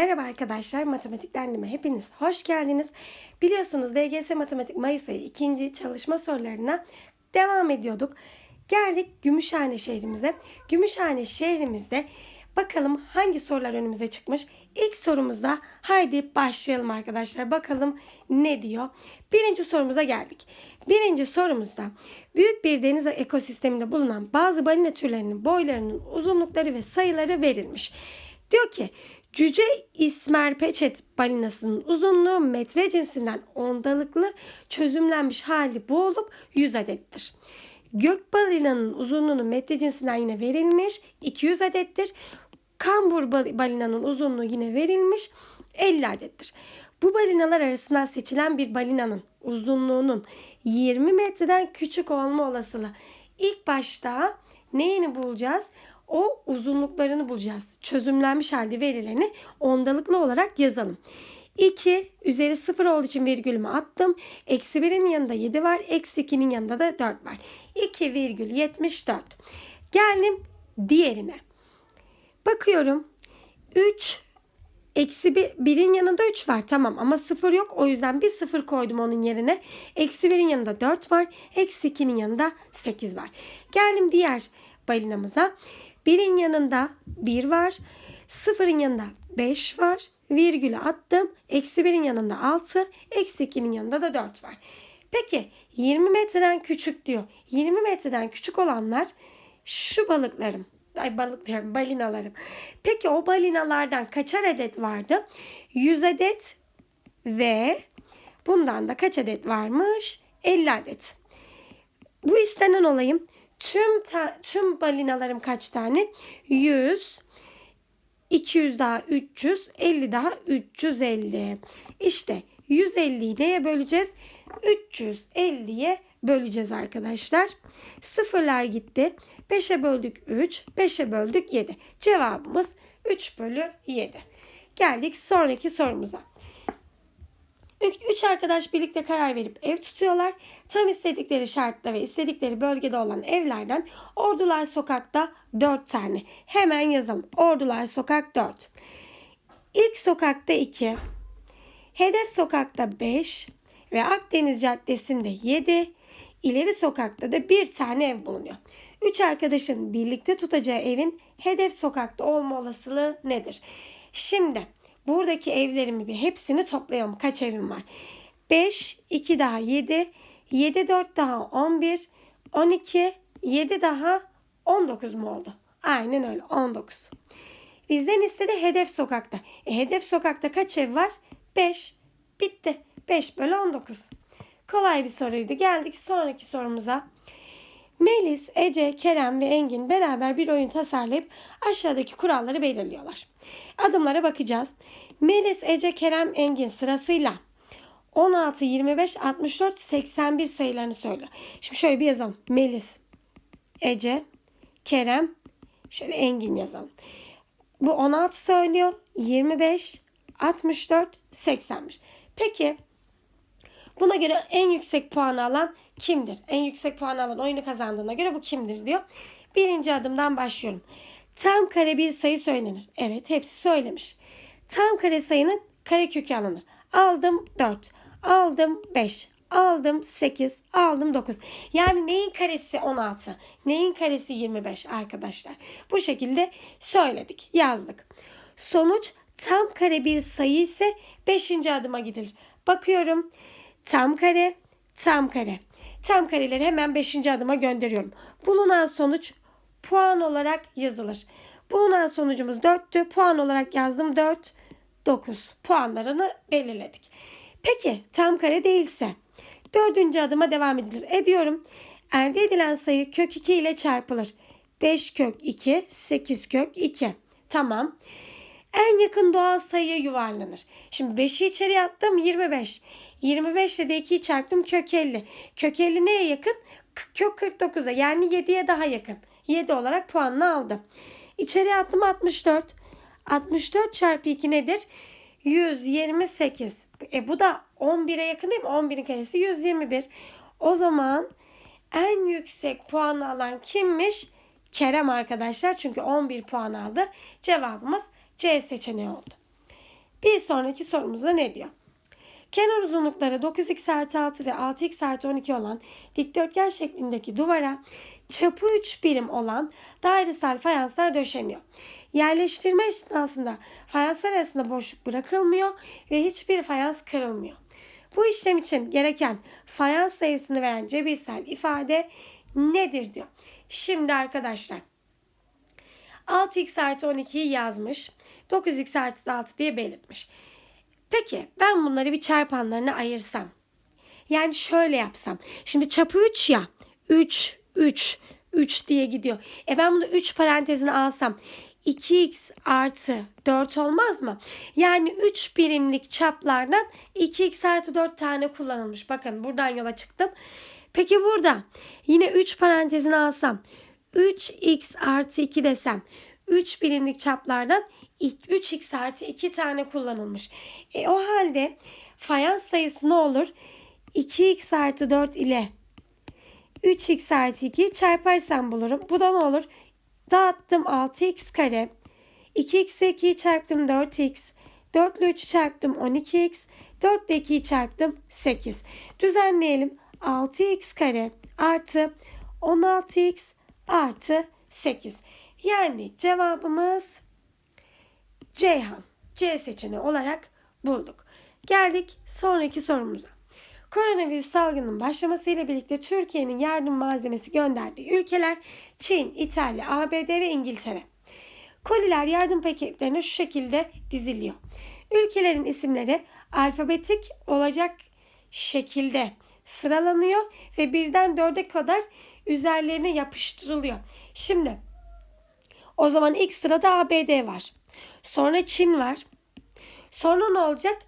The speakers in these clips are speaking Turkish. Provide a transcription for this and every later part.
Merhaba arkadaşlar, Matematiklendirme hepiniz hoş geldiniz. Biliyorsunuz DGS Matematik Mayıs ayı ikinci çalışma sorularına devam ediyorduk. Geldik Gümüşhane şehrimize. Gümüşhane şehrimizde bakalım hangi sorular önümüze çıkmış. İlk sorumuzda haydi başlayalım arkadaşlar. Bakalım ne diyor. Birinci sorumuza geldik. Birinci sorumuzda büyük bir deniz ekosisteminde bulunan bazı balina türlerinin boylarının uzunlukları ve sayıları verilmiş. Diyor ki cüce ismerpeçet balinasının uzunluğu metre cinsinden ondalıklı çözümlenmiş hali bu olup 100 adettir. Gök balinanın uzunluğunu metre cinsinden yine verilmiş 200 adettir. Kambur bal- balinanın uzunluğu yine verilmiş 50 adettir. Bu balinalar arasından seçilen bir balinanın uzunluğunun 20 metreden küçük olma olasılığı. İlk başta neyini bulacağız? Uzunluklarını bulacağız. Çözümlenmiş halde verileni ondalıklı olarak yazalım. 2 üzeri 0 olduğu için virgülümü attım. Eksi 1'in yanında 7 var. Eksi 2'nin yanında da 4 var. 2 virgül 74. Geldim diğerine. Bakıyorum. 3 Eksi 1'in yanında 3 var tamam ama 0 yok. O yüzden bir 0 koydum onun yerine. Eksi 1'in yanında 4 var. Eksi 2'nin yanında 8 var. Geldim diğer balinamıza. 1'in yanında 1 var. 0'ın yanında 5 var. Virgülü attım. Eksi 1'in yanında 6. Eksi 2'nin yanında da 4 var. Peki 20 metreden küçük diyor. 20 metreden küçük olanlar şu balıklarım. Ay balık diyorum balinalarım. Peki o balinalardan kaçar adet vardı? 100 adet ve bundan da kaç adet varmış? 50 adet. Bu istenen olayım. Tüm ta- tüm balinalarım kaç tane? 100 200 daha 300, 50 daha 350. İşte 150'yi neye böleceğiz? 350'ye böleceğiz arkadaşlar. Sıfırlar gitti. 5'e böldük 3, 5'e böldük 7. Cevabımız 3 bölü 7. Geldik sonraki sorumuza. Üç, arkadaş birlikte karar verip ev tutuyorlar. Tam istedikleri şartta ve istedikleri bölgede olan evlerden Ordular Sokak'ta 4 tane. Hemen yazalım. Ordular Sokak 4. İlk sokakta 2. Hedef sokakta 5 ve Akdeniz Caddesi'nde 7. İleri sokakta da bir tane ev bulunuyor. Üç arkadaşın birlikte tutacağı evin hedef sokakta olma olasılığı nedir? Şimdi buradaki evlerimi bir hepsini toplayalım. Kaç evim var? 5, 2 daha 7, 7, 4 daha 11, 12, 7 daha 19 mu oldu? Aynen öyle 19. Bizden istedi hedef sokakta. E, hedef sokakta kaç ev var? 5. Bitti. 5 bölü 19. Kolay bir soruydu. Geldik sonraki sorumuza. Melis, Ece, Kerem ve Engin beraber bir oyun tasarlayıp aşağıdaki kuralları belirliyorlar. Adımlara bakacağız. Melis, Ece, Kerem, Engin sırasıyla 16, 25, 64, 81 sayılarını söylüyor. Şimdi şöyle bir yazalım. Melis, Ece, Kerem, şöyle Engin yazalım. Bu 16 söylüyor. 25, 64, 81. Peki buna göre en yüksek puanı alan kimdir? En yüksek puan alan oyunu kazandığına göre bu kimdir diyor. Birinci adımdan başlıyorum. Tam kare bir sayı söylenir. Evet hepsi söylemiş. Tam kare sayının kare kökü alınır. Aldım 4. Aldım 5. Aldım 8. Aldım 9. Yani neyin karesi 16? Neyin karesi 25 arkadaşlar? Bu şekilde söyledik. Yazdık. Sonuç tam kare bir sayı ise 5. adıma gidilir. Bakıyorum. Tam kare, tam kare. Tam kareleri hemen 5. adıma gönderiyorum. Bulunan sonuç puan olarak yazılır. Bulunan sonucumuz 4'tü. Puan olarak yazdım 4, 9. Puanlarını belirledik. Peki tam kare değilse dördüncü adıma devam edilir. Ediyorum. Elde edilen sayı kök 2 ile çarpılır. 5 kök 2, 8 kök 2. Tamam. En yakın doğal sayıya yuvarlanır. Şimdi 5'i içeriye attım 25. 25 ile de 2'yi çarptım kök 50. Kök 50 neye yakın? Kök 49'a yani 7'ye daha yakın. 7 olarak puanını aldı. İçeriye attım 64. 64 çarpı 2 nedir? 128. E bu da 11'e yakın değil mi? 11'in karesi 121. O zaman en yüksek puan alan kimmiş? Kerem arkadaşlar. Çünkü 11 puan aldı. Cevabımız C seçeneği oldu. Bir sonraki sorumuzda ne diyor? Kenar uzunlukları 9x artı 6 ve 6x artı 12 olan dikdörtgen şeklindeki duvara çapı 3 birim olan dairesel fayanslar döşeniyor. Yerleştirme esnasında fayanslar arasında boşluk bırakılmıyor ve hiçbir fayans kırılmıyor. Bu işlem için gereken fayans sayısını veren cebirsel ifade nedir diyor. Şimdi arkadaşlar 6x artı 12'yi yazmış. 9x artı 6 diye belirtmiş. Peki ben bunları bir çarpanlarına ayırsam. Yani şöyle yapsam. Şimdi çapı 3 ya. 3, 3, 3 diye gidiyor. E ben bunu 3 parantezine alsam 2x artı 4 olmaz mı? Yani 3 birimlik çaplardan 2x artı 4 tane kullanılmış. Bakın buradan yola çıktım. Peki burada yine 3 parantezine alsam 3x artı 2 desem 3 birimlik çaplardan 3x artı 2 tane kullanılmış. E, o halde fayans sayısı ne olur? 2x artı 4 ile 3x artı 2 çarparsam bulurum. Bu da ne olur? Dağıttım 6x kare. 2x ile 2'yi çarptım 4x. 4 ile 3'ü çarptım 12x. 4 ile 2'yi çarptım 8. Düzenleyelim. 6x kare artı 16x artı 8. Yani cevabımız Ceyhan. C seçeneği olarak bulduk. Geldik sonraki sorumuza. Koronavirüs salgının başlamasıyla birlikte Türkiye'nin yardım malzemesi gönderdiği ülkeler Çin, İtalya, ABD ve İngiltere. Koliler yardım paketlerine şu şekilde diziliyor. Ülkelerin isimleri alfabetik olacak şekilde sıralanıyor ve birden dörde kadar üzerlerine yapıştırılıyor. Şimdi o zaman ilk sırada ABD var. Sonra Çin var. Sonra ne olacak?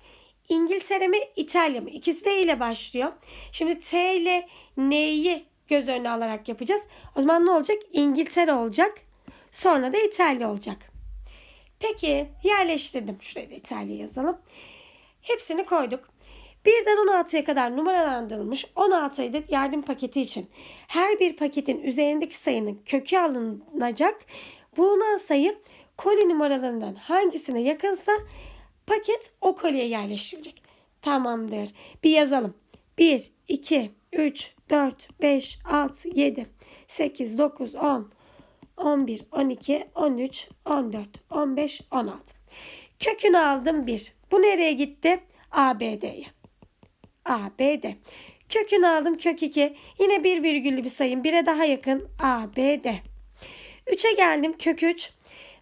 İngiltere mi İtalya mı? İkisi de ile başlıyor. Şimdi T ile N'yi göz önüne alarak yapacağız. O zaman ne olacak? İngiltere olacak. Sonra da İtalya olacak. Peki yerleştirdim. Şuraya da İtalya yazalım. Hepsini koyduk. Birden 16'ya kadar numaralandırılmış 16 adet yardım paketi için her bir paketin üzerindeki sayının kökü alınacak. Bulunan sayı koli numaralarından hangisine yakınsa paket o kolye yerleştirilecek. Tamamdır. Bir yazalım. 1, 2, 3, 4, 5, 6, 7, 8, 9, 10, 11, 12, 13, 14, 15, 16. Kökünü aldım 1. Bu nereye gitti? ABD'ye. ABD. Kökünü aldım kök 2. Yine bir virgüllü bir sayım. 1'e daha yakın ABD. 3'e geldim kök 3.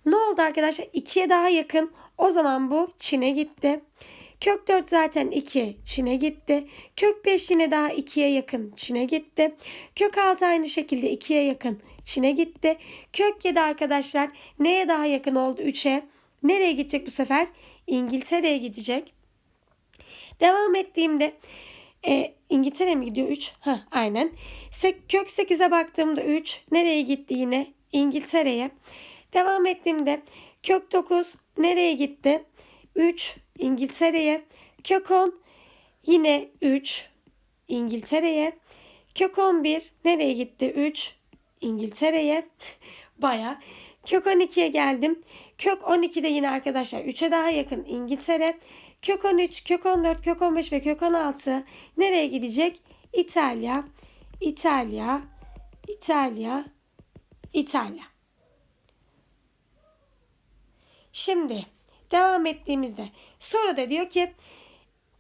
Ne oldu arkadaşlar? 2'ye daha yakın. O zaman bu Çin'e gitti. Kök 4 zaten 2 Çin'e gitti. Kök 5 yine daha 2'ye yakın Çin'e gitti. Kök 6 aynı şekilde 2'ye yakın Çin'e gitti. Kök 7 arkadaşlar neye daha yakın oldu 3'e? Nereye gidecek bu sefer? İngiltere'ye gidecek. Devam ettiğimde e, İngiltere mi gidiyor 3? Ha aynen. Sek, kök 8'e baktığımda 3 nereye gitti yine? İngiltere'ye. Devam ettiğimde kök 9 nereye gitti? 3 İngiltere'ye. Kök 10 yine 3 İngiltere'ye. Kök 11 nereye gitti? 3 İngiltere'ye. Baya. Kök 12'ye geldim. Kök 12'de yine arkadaşlar 3'e daha yakın İngiltere. Kök 13, kök 14, kök 15 ve kök 16 nereye gidecek? İtalya, İtalya, İtalya, İtalya. Şimdi devam ettiğimizde sonra da diyor ki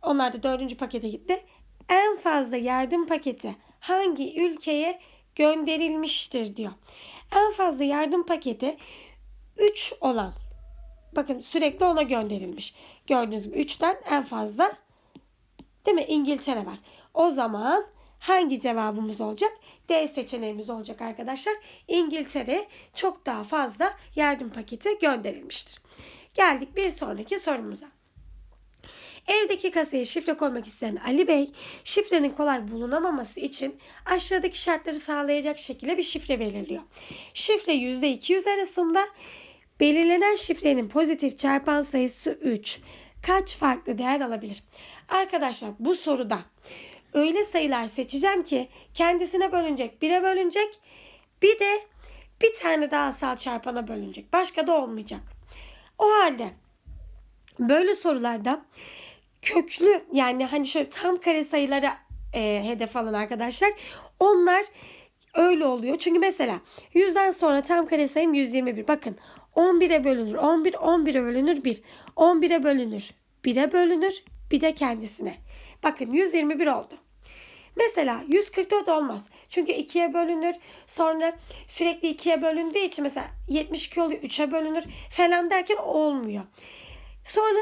onlar da dördüncü pakete gitti. En fazla yardım paketi hangi ülkeye gönderilmiştir diyor. En fazla yardım paketi 3 olan bakın sürekli ona gönderilmiş. Gördüğünüz gibi 3'ten en fazla değil mi İngiltere var. O zaman hangi cevabımız olacak? D seçeneğimiz olacak arkadaşlar. İngiltere çok daha fazla yardım paketi gönderilmiştir. Geldik bir sonraki sorumuza. Evdeki kasaya şifre koymak isteyen Ali Bey, şifrenin kolay bulunamaması için aşağıdaki şartları sağlayacak şekilde bir şifre belirliyor. Şifre %200 arasında, belirlenen şifrenin pozitif çarpan sayısı 3. Kaç farklı değer alabilir? Arkadaşlar bu soruda öyle sayılar seçeceğim ki kendisine bölünecek, 1'e bölünecek. Bir de bir tane daha asal çarpana bölünecek. Başka da olmayacak. O halde böyle sorularda köklü yani hani şöyle tam kare sayılara e, hedef alın arkadaşlar. Onlar öyle oluyor. Çünkü mesela 100'den sonra tam kare sayım 121. Bakın 11'e bölünür. 11 11'e bölünür 1. 11'e bölünür. 1'e bölünür. Bir de kendisine. Bakın 121 oldu. Mesela 144 olmaz. Çünkü 2'ye bölünür. Sonra sürekli 2'ye bölündüğü için mesela 72 oluyor 3'e bölünür falan derken olmuyor. Sonra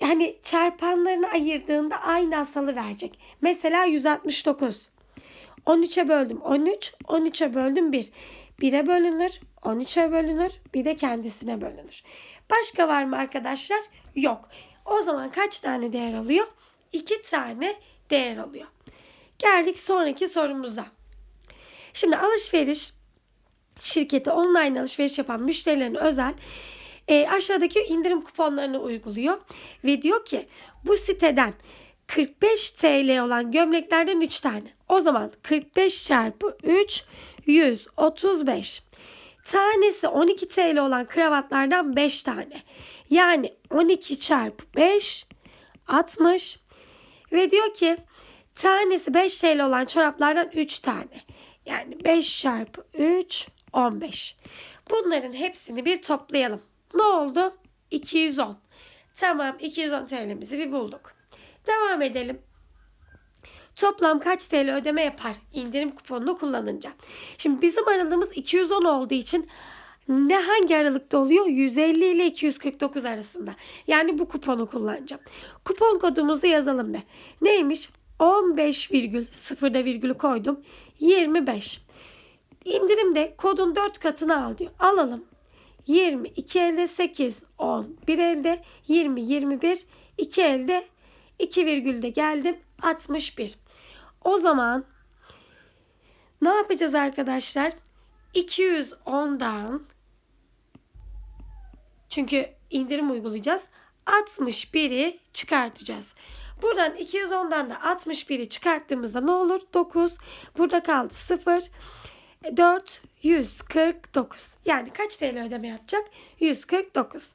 hani çarpanlarını ayırdığında aynı asalı verecek. Mesela 169. 13'e böldüm 13, 13'e böldüm 1. 1'e bölünür, 13'e bölünür, bir de kendisine bölünür. Başka var mı arkadaşlar? Yok. O zaman kaç tane değer alıyor? 2 tane değer alıyor. Geldik sonraki sorumuza. Şimdi alışveriş şirketi online alışveriş yapan müşterilerin özel e, aşağıdaki indirim kuponlarını uyguluyor. Ve diyor ki bu siteden 45 TL olan gömleklerden 3 tane. O zaman 45 çarpı 3 135. Tanesi 12 TL olan kravatlardan 5 tane. Yani 12 çarpı 5 60. Ve diyor ki tanesi 5 TL olan çoraplardan 3 tane. Yani 5 çarpı 3 15. Bunların hepsini bir toplayalım. Ne oldu? 210. Tamam 210 TL'mizi bir bulduk. Devam edelim. Toplam kaç TL ödeme yapar indirim kuponunu kullanınca? Şimdi bizim aralığımız 210 olduğu için ne hangi aralıkta oluyor? 150 ile 249 arasında. Yani bu kuponu kullanacağım. Kupon kodumuzu yazalım be. Neymiş? 15 virgül sıfırda virgülü koydum. 25. İndirimde kodun 4 katını al diyor. Alalım. 20, 2 elde 8, 10, 1 elde 20, 21, 2 elde 2 virgülde geldim 61. O zaman ne yapacağız arkadaşlar? 210'dan çünkü indirim uygulayacağız. 61'i çıkartacağız. Buradan 210'dan da 61'i çıkarttığımızda ne olur? 9. Burada kaldı 0. 4 149. Yani kaç TL ödeme yapacak? 149.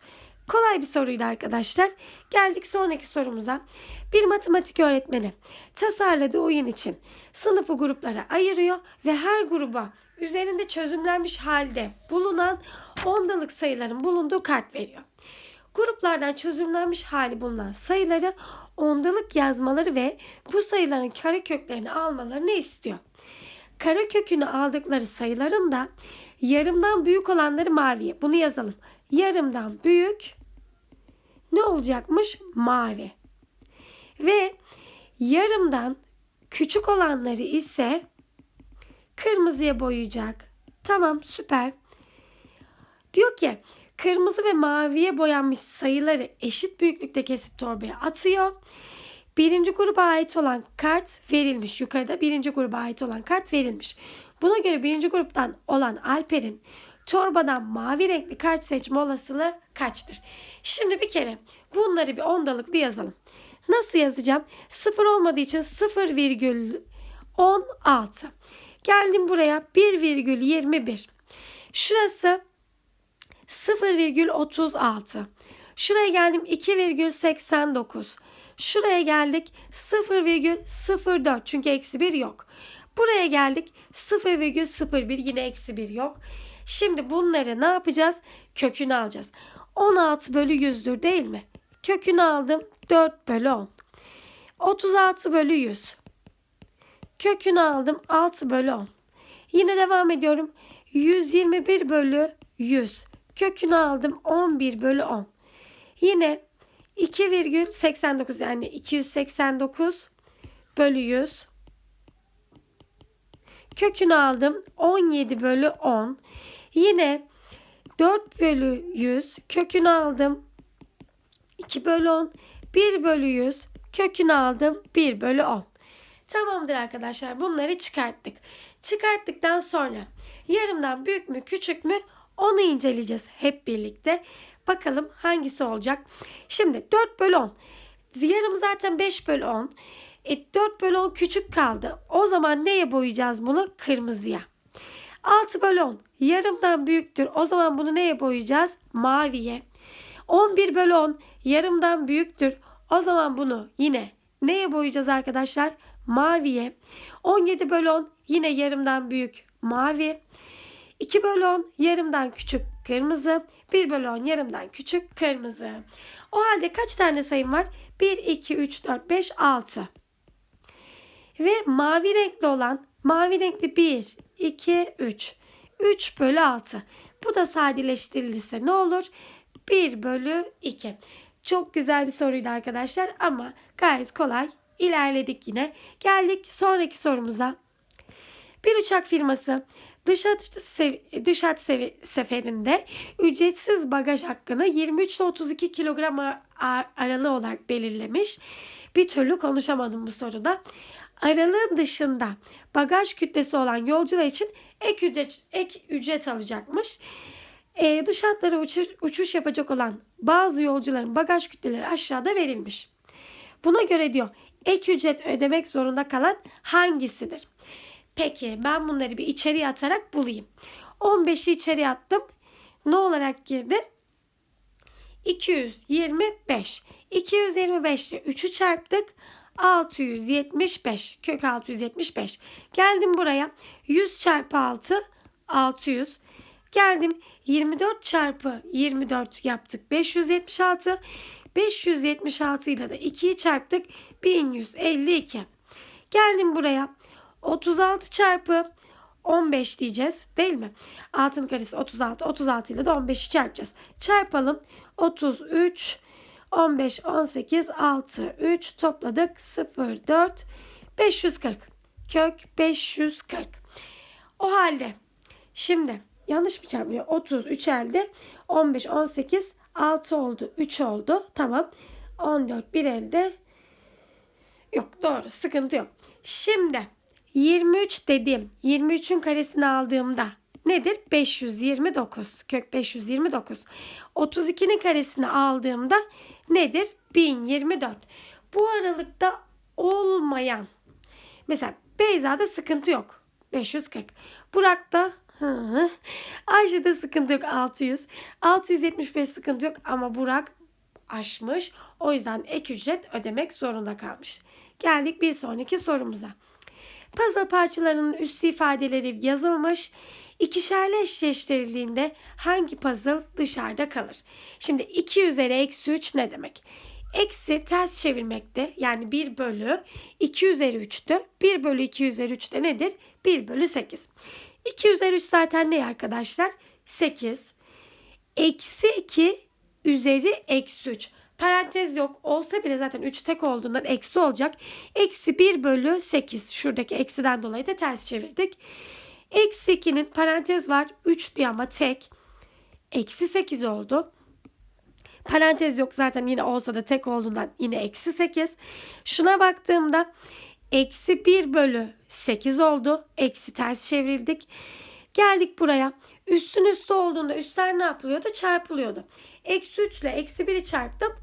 Kolay bir soruydu arkadaşlar. Geldik sonraki sorumuza. Bir matematik öğretmeni tasarladığı oyun için sınıfı gruplara ayırıyor ve her gruba üzerinde çözümlenmiş halde bulunan ondalık sayıların bulunduğu kart veriyor. Gruplardan çözümlenmiş hali bulunan sayıları ondalık yazmaları ve bu sayıların kareköklerini almalarını istiyor. Kare kökünü aldıkları sayıların da yarımdan büyük olanları maviye. Bunu yazalım. Yarımdan büyük ne olacakmış? Mavi. Ve yarımdan küçük olanları ise kırmızıya boyayacak. Tamam süper. Diyor ki kırmızı ve maviye boyanmış sayıları eşit büyüklükte kesip torbaya atıyor. Birinci gruba ait olan kart verilmiş. Yukarıda birinci gruba ait olan kart verilmiş. Buna göre birinci gruptan olan Alper'in torbadan mavi renkli kart seçme olasılığı kaçtır? Şimdi bir kere bunları bir ondalıklı yazalım. Nasıl yazacağım? Sıfır olmadığı için 0,16. Geldim buraya 1,21. Şurası 0,36. Şuraya geldim 2,89. Şuraya geldik 0,04 çünkü eksi 1 yok. Buraya geldik 0,01 yine eksi 1 yok. Şimdi bunları ne yapacağız? Kökünü alacağız. 16 bölü 100'dür değil mi? Kökünü aldım 4 bölü 10. 36 bölü 100. Kökünü aldım 6 bölü 10. Yine devam ediyorum. 121 bölü 100. Kökünü aldım 11 bölü 10. Yine 2,89 yani 289 bölü 100. Kökünü aldım 17 bölü 10. Yine 4 bölü 100 kökünü aldım 2 bölü 10. 1 bölü 100 kökünü aldım 1 bölü 10. Tamamdır arkadaşlar bunları çıkarttık. Çıkarttıktan sonra yarımdan büyük mü küçük mü onu inceleyeceğiz hep birlikte. Bakalım hangisi olacak. Şimdi 4 bölü 10. Yarım zaten 5 bölü 10. E, 4 bölü 10 küçük kaldı. O zaman neye boyayacağız bunu? Kırmızıya. 6 bölü 10 yarımdan büyüktür. O zaman bunu neye boyayacağız? Maviye. 11 bölü 10 yarımdan büyüktür. O zaman bunu yine neye boyayacağız arkadaşlar? Maviye. 17 bölü 10 yine yarımdan büyük mavi. 2 bölü 10 yarımdan küçük kırmızı. 1 bölü 10 yarımdan küçük kırmızı. O halde kaç tane sayım var? 1, 2, 3, 4, 5, 6. Ve mavi renkli olan mavi renkli 1, 2, 3. 3 bölü 6. Bu da sadeleştirilirse ne olur? 1 bölü 2. Çok güzel bir soruydu arkadaşlar ama gayet kolay. İlerledik yine. Geldik sonraki sorumuza. Bir uçak firması dış hat, dış hat seferinde ücretsiz bagaj hakkını 23 ile 32 kilogram aralığı olarak belirlemiş. Bir türlü konuşamadım bu soruda. Aralığın dışında bagaj kütlesi olan yolcular için ek ücret, ek ücret alacakmış. Ee, dış hatlara uçuş, uçuş yapacak olan bazı yolcuların bagaj kütleleri aşağıda verilmiş. Buna göre diyor ek ücret ödemek zorunda kalan hangisidir? Peki ben bunları bir içeriye atarak bulayım. 15'i içeriye attım. Ne olarak girdi? 225. 225 ile 3'ü çarptık. 675. Kök 675. Geldim buraya. 100 çarpı 6. 600. Geldim 24 çarpı 24 yaptık. 576. 576 ile de 2'yi çarptık. 1152. Geldim buraya. 36 çarpı 15 diyeceğiz değil mi? 6'nın karesi 36. 36 ile de 15'i çarpacağız. Çarpalım. 33 15 18 6 3 topladık 0 4 540 kök 540 o halde şimdi yanlış mı çarpmıyor 33 elde 15 18 6 oldu 3 oldu tamam 14 bir elde yok doğru sıkıntı yok şimdi 23 dedim 23'ün karesini aldığımda nedir? 529. Kök 529. 32'nin karesini aldığımda nedir? 1024. Bu aralıkta olmayan mesela Beyza'da sıkıntı yok. 540. Burak'ta Ayşe'de sıkıntı yok 600. 675 sıkıntı yok ama Burak aşmış. O yüzden ek ücret ödemek zorunda kalmış. Geldik bir sonraki sorumuza. Puzzle parçalarının üstü ifadeleri yazılmış. İkişerli eşleştirildiğinde hangi puzzle dışarıda kalır? Şimdi 2 üzeri eksi 3 ne demek? Eksi ters çevirmekte yani 1 bölü 2 üzeri 3'tü. 1 bölü 2 üzeri 3 de nedir? 1 bölü 8. 2 üzeri 3 zaten ne arkadaşlar? 8. Eksi 2 üzeri eksi 3. Parantez yok. Olsa bile zaten 3 tek olduğundan eksi olacak. Eksi 1 bölü 8. Şuradaki eksiden dolayı da ters çevirdik. Eksi 2'nin parantez var. 3 diye ama tek. Eksi 8 oldu. Parantez yok zaten yine olsa da tek olduğundan yine eksi 8. Şuna baktığımda eksi 1 bölü 8 oldu. Eksi ters çevirdik. Geldik buraya. Üstün üstü olduğunda üstler ne yapılıyordu? Çarpılıyordu. Eksi 3 ile eksi 1'i çarptım.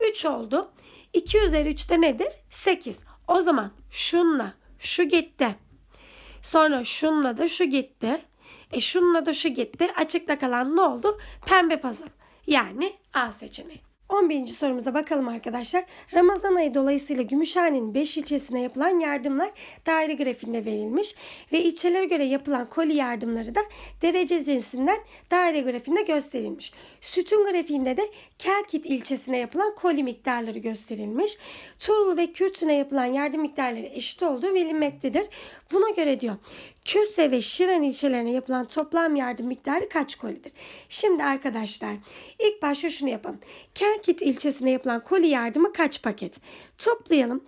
3 oldu. 2 üzeri 3 de nedir? 8. O zaman şunla şu gitti. Sonra şunla da şu gitti. E şunla da şu gitti. Açıkta kalan ne oldu? Pembe puzzle. Yani A seçeneği. 11. sorumuza bakalım arkadaşlar. Ramazan ayı dolayısıyla Gümüşhane'nin 5 ilçesine yapılan yardımlar daire grafiğinde verilmiş ve ilçelere göre yapılan koli yardımları da derece cinsinden daire grafiğinde gösterilmiş. Sütun grafiğinde de Kelkit ilçesine yapılan koli miktarları gösterilmiş. Turlu ve Kürtün'e yapılan yardım miktarları eşit olduğu bilinmektedir. Buna göre diyor Köse ve Şiran ilçelerine yapılan toplam yardım miktarı kaç kolidir? Şimdi arkadaşlar ilk başta şunu yapalım. Kelkit ilçesine yapılan koli yardımı kaç paket? Toplayalım.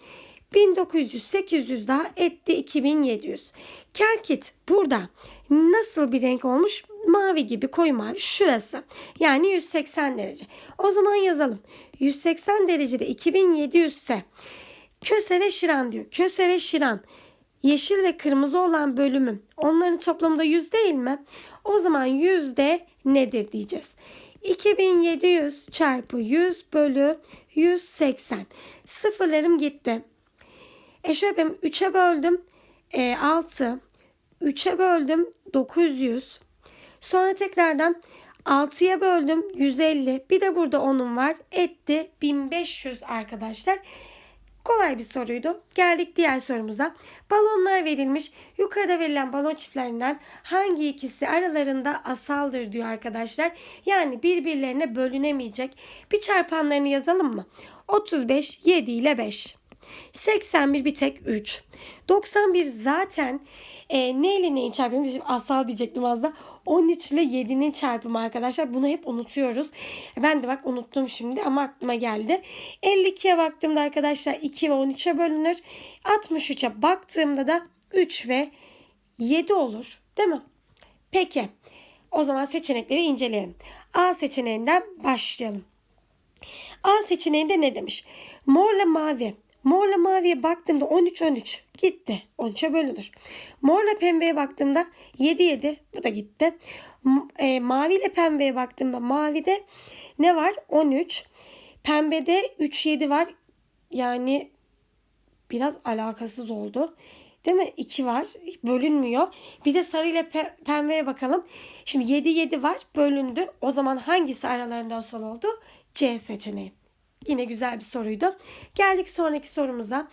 1900, 800 daha etti 2700. Kelkit burada nasıl bir renk olmuş? Mavi gibi koyu mavi şurası. Yani 180 derece. O zaman yazalım. 180 derecede 2700 ise Köse ve Şiran diyor. Köse ve Şiran yeşil ve kırmızı olan bölümü onların toplamında 100 değil mi? O zaman yüzde nedir diyeceğiz. 2700 çarpı 100 bölü 180. Sıfırlarım gitti. E şöyle yapayım. 3'e böldüm. E, 6. 3'e böldüm. 900. Sonra tekrardan 6'ya böldüm 150. Bir de burada 10'um var. Etti 1500 arkadaşlar. Kolay bir soruydu. Geldik diğer sorumuza. Balonlar verilmiş. Yukarıda verilen balon çiftlerinden hangi ikisi aralarında asaldır diyor arkadaşlar. Yani birbirlerine bölünemeyecek. Bir çarpanlarını yazalım mı? 35 7 ile 5. 81 bir tek 3. 91 zaten e, ne ile neyin çarpımı? Bizim asal diyecektim az da. 13 ile 7'nin çarpımı arkadaşlar. Bunu hep unutuyoruz. Ben de bak unuttum şimdi ama aklıma geldi. 52'ye baktığımda arkadaşlar 2 ve 13'e bölünür. 63'e baktığımda da 3 ve 7 olur. Değil mi? Peki. O zaman seçenekleri inceleyelim. A seçeneğinden başlayalım. A seçeneğinde ne demiş? Morla mavi. Morla maviye baktığımda 13 13 gitti. 13'e bölünür. Morla pembeye baktığımda 7 7 bu da gitti. E, mavi ile pembeye baktığımda mavide ne var? 13. Pembede 3 7 var. Yani biraz alakasız oldu. Değil mi? 2 var. Bölünmüyor. Bir de sarı ile pe- pembeye bakalım. Şimdi 7 7 var. Bölündü. O zaman hangisi aralarında asal oldu? C seçeneği. Yine güzel bir soruydu. Geldik sonraki sorumuza.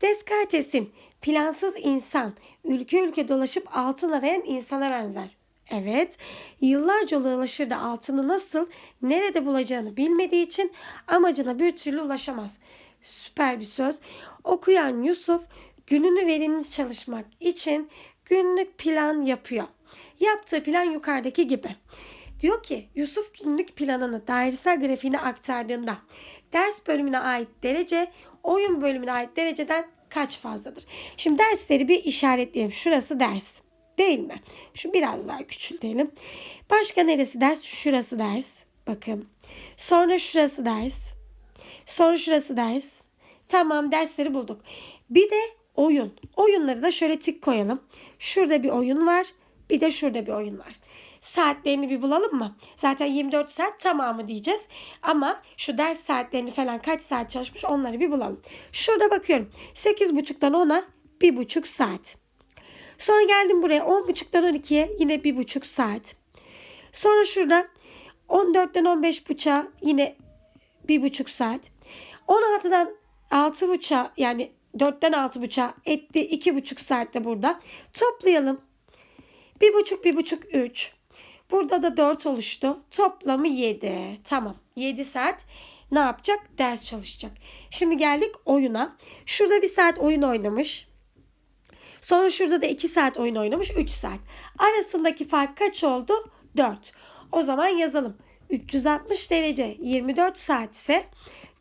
Descartes'in plansız insan ülke ülke dolaşıp altın arayan insana benzer. Evet, yıllarca dolaşır altını nasıl, nerede bulacağını bilmediği için amacına bir türlü ulaşamaz. Süper bir söz. Okuyan Yusuf gününü verimli çalışmak için günlük plan yapıyor. Yaptığı plan yukarıdaki gibi. Diyor ki Yusuf günlük planını dairesel grafiğine aktardığında ders bölümüne ait derece oyun bölümüne ait dereceden kaç fazladır? Şimdi dersleri bir işaretleyelim. Şurası ders. Değil mi? Şu biraz daha küçültelim. Başka neresi ders? Şurası ders. Bakın. Sonra şurası ders. Sonra şurası ders. Tamam dersleri bulduk. Bir de oyun. Oyunları da şöyle tik koyalım. Şurada bir oyun var. Bir de şurada bir oyun var. Saatlerini bir bulalım mı? Zaten 24 saat tamamı diyeceğiz. Ama şu ders saatlerini falan kaç saat çalışmış onları bir bulalım. Şurada bakıyorum. 8.30'dan 10'a 1.5 saat. Sonra geldim buraya 10.30'dan 12'ye yine 1.5 saat. Sonra şurada 14'ten 15.30'a yine 1.5 saat. 16'dan 6.30'a yani 4'ten 6.30'a etti 2.5 saatte burada. Toplayalım. 1.5 1.5 3. Burada da 4 oluştu. Toplamı 7. Tamam. 7 saat ne yapacak? Ders çalışacak. Şimdi geldik oyuna. Şurada bir saat oyun oynamış. Sonra şurada da 2 saat oyun oynamış. 3 saat. Arasındaki fark kaç oldu? 4. O zaman yazalım. 360 derece 24 saat ise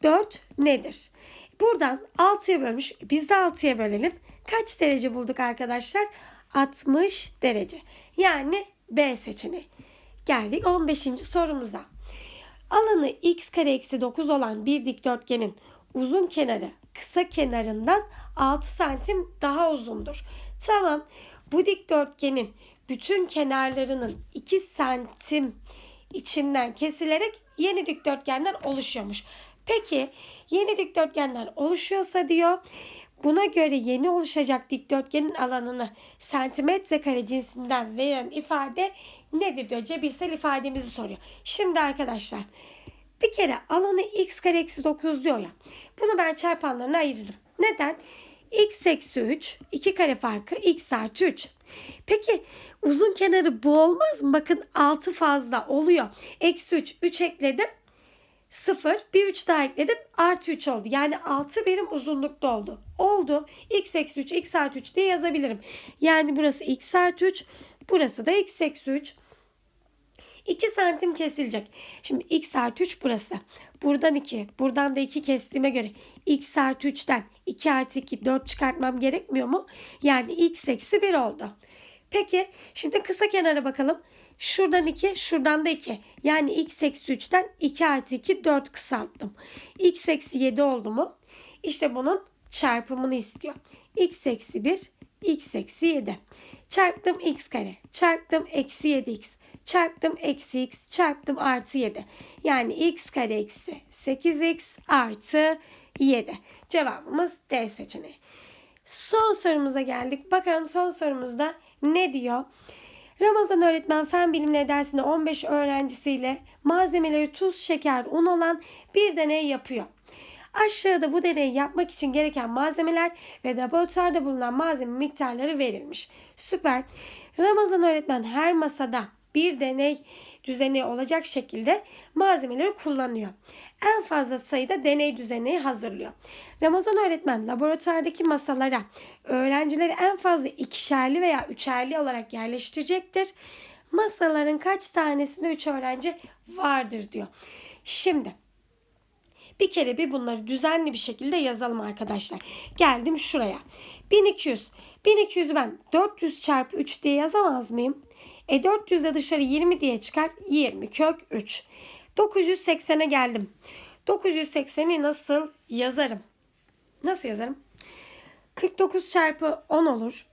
4 nedir? Buradan 6'ya bölmüş. Biz de 6'ya bölelim. Kaç derece bulduk arkadaşlar? 60 derece. Yani B seçeneği. Geldik 15. sorumuza. Alanı x kare eksi 9 olan bir dikdörtgenin uzun kenarı kısa kenarından 6 santim daha uzundur. Tamam bu dikdörtgenin bütün kenarlarının 2 santim içinden kesilerek yeni dikdörtgenler oluşuyormuş. Peki yeni dikdörtgenler oluşuyorsa diyor buna göre yeni oluşacak dikdörtgenin alanını santimetre kare cinsinden veren ifade nedir diyor. Cebirsel ifademizi soruyor. Şimdi arkadaşlar bir kere alanı x kare eksi 9 diyor ya. Bunu ben çarpanlarına ayırırım. Neden? x eksi 3, 2 kare farkı x artı 3. Peki uzun kenarı bu olmaz mı? Bakın 6 fazla oluyor. Eksi 3, 3 ekledim. 0, bir 3 daha ekledim. Artı 3 oldu. Yani 6 birim uzunlukta oldu. Oldu. x eksi 3, x artı 3 diye yazabilirim. Yani burası x artı 3, burası da x eksi 3. 2 santim kesilecek. Şimdi x artı 3 burası. Buradan 2. Buradan da 2 kestiğime göre x artı 3'ten 2 artı 2 4 çıkartmam gerekmiyor mu? Yani x eksi 1 oldu. Peki şimdi kısa kenara bakalım. Şuradan 2, şuradan da 2. Yani x eksi 3'ten 2 artı 2 4 kısalttım. x eksi 7 oldu mu? İşte bunun çarpımını istiyor. x eksi 1, x eksi 7. Çarptım x kare. Çarptım eksi 7x. Çarptım eksi x. Çarptım artı 7. Yani x kare eksi 8x artı 7. Cevabımız D seçeneği. Son sorumuza geldik. Bakalım son sorumuzda ne diyor? Ramazan öğretmen fen bilimleri dersinde 15 öğrencisiyle malzemeleri tuz, şeker, un olan bir deney yapıyor. Aşağıda bu deneyi yapmak için gereken malzemeler ve laboratuvarda bulunan malzeme miktarları verilmiş. Süper. Ramazan öğretmen her masada bir deney düzeni olacak şekilde malzemeleri kullanıyor. En fazla sayıda deney düzeni hazırlıyor. Ramazan öğretmen laboratuvardaki masalara öğrencileri en fazla ikişerli veya üçerli olarak yerleştirecektir. Masaların kaç tanesinde üç öğrenci vardır diyor. Şimdi bir kere bir bunları düzenli bir şekilde yazalım arkadaşlar. Geldim şuraya. 1200. 1200'ü ben 400 çarpı 3 diye yazamaz mıyım? E 400 de dışarı 20 diye çıkar. 20 kök 3. 980'e geldim. 980'i nasıl yazarım? Nasıl yazarım? 49 çarpı 10 olur.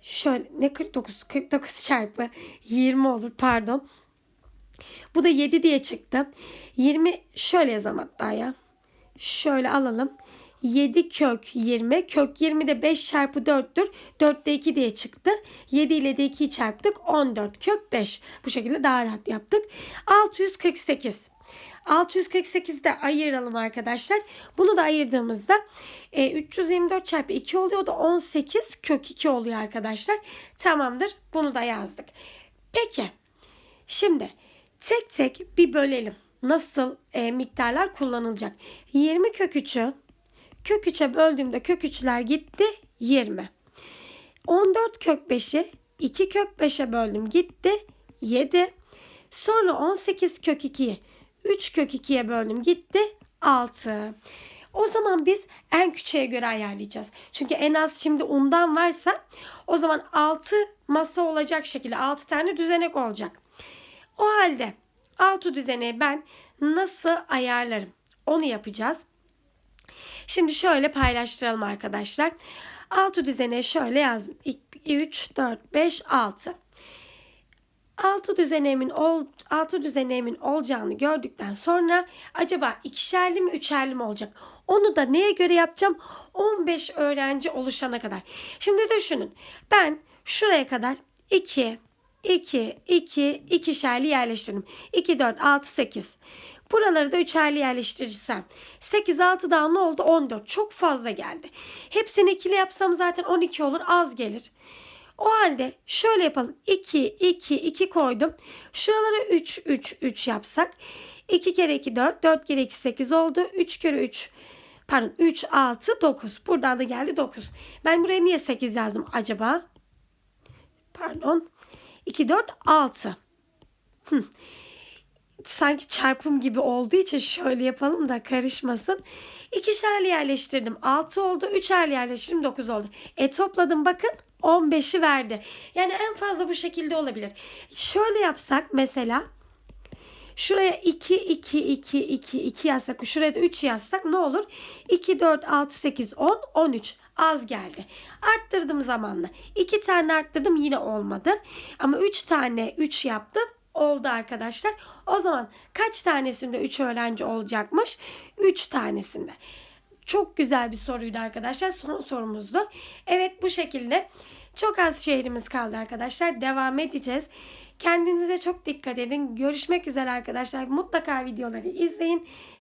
Şöyle ne 49? 49 çarpı 20 olur pardon. Bu da 7 diye çıktı. 20 şöyle yazalım hatta ya. Şöyle alalım. 7 kök 20. Kök 20 de 5 çarpı 4'tür. 4 de 2 diye çıktı. 7 ile de 2'yi çarptık. 14 kök 5. Bu şekilde daha rahat yaptık. 648. 648'i de ayıralım arkadaşlar. Bunu da ayırdığımızda e, 324 çarpı 2 oluyor da 18 kök 2 oluyor arkadaşlar. Tamamdır. Bunu da yazdık. Peki. Şimdi tek tek bir bölelim. Nasıl e, miktarlar kullanılacak? 20 kök 3'ü kök 3'e böldüğümde kök 3'ler gitti 20. 14 kök 5'i 2 kök 5'e böldüm gitti 7. Sonra 18 kök 2'yi 3 kök 2'ye böldüm gitti 6. O zaman biz en küçüğe göre ayarlayacağız. Çünkü en az şimdi undan varsa o zaman 6 masa olacak şekilde 6 tane düzenek olacak. O halde 6 düzeneği ben nasıl ayarlarım? Onu yapacağız. Şimdi şöyle paylaştıralım arkadaşlar. 6 düzeneği şöyle yazdım. 3, 4, 5, 6. 6 düzeneğimin ol, 6 düzeneğimin olacağını gördükten sonra acaba ikişerli mi üçerli mi olacak? Onu da neye göre yapacağım? 15 öğrenci oluşana kadar. Şimdi düşünün. Ben şuraya kadar 2, 2, 2, ikişerli yerleştirdim. 2, 4, 6, 8. Buraları da üçerli yerleştirirsem 8, 6 daha ne oldu? 14. Çok fazla geldi. Hepsini ikili yapsam zaten 12 olur. Az gelir. O halde şöyle yapalım. 2, 2, 2 koydum. Şuralara 3, 3, 3 yapsak. 2 kere 2 4, 4 kere 2 8 oldu. 3 kere 3 pardon 3, 6, 9. Buradan da geldi 9. Ben buraya niye 8 yazdım acaba? Pardon. 2, 4, 6. Hı. Sanki çarpım gibi olduğu için şöyle yapalım da karışmasın. İkişerli yerleştirdim. 6 oldu. Üçerli yerleştirdim. 9 oldu. E topladım bakın 15'i verdi. Yani en fazla bu şekilde olabilir. Şöyle yapsak mesela Şuraya 2, 2, 2, 2, 2 yazsak, şuraya da 3 yazsak ne olur? 2, 4, 6, 8, 10, 13. Az geldi. Arttırdım zamanla. 2 tane arttırdım yine olmadı. Ama 3 tane 3 yaptım. Oldu arkadaşlar. O zaman kaç tanesinde 3 öğrenci olacakmış? 3 tanesinde. Çok güzel bir soruydu arkadaşlar. Son sorumuzdu. Evet bu şekilde çok az şehrimiz kaldı arkadaşlar. Devam edeceğiz. Kendinize çok dikkat edin. Görüşmek üzere arkadaşlar. Mutlaka videoları izleyin.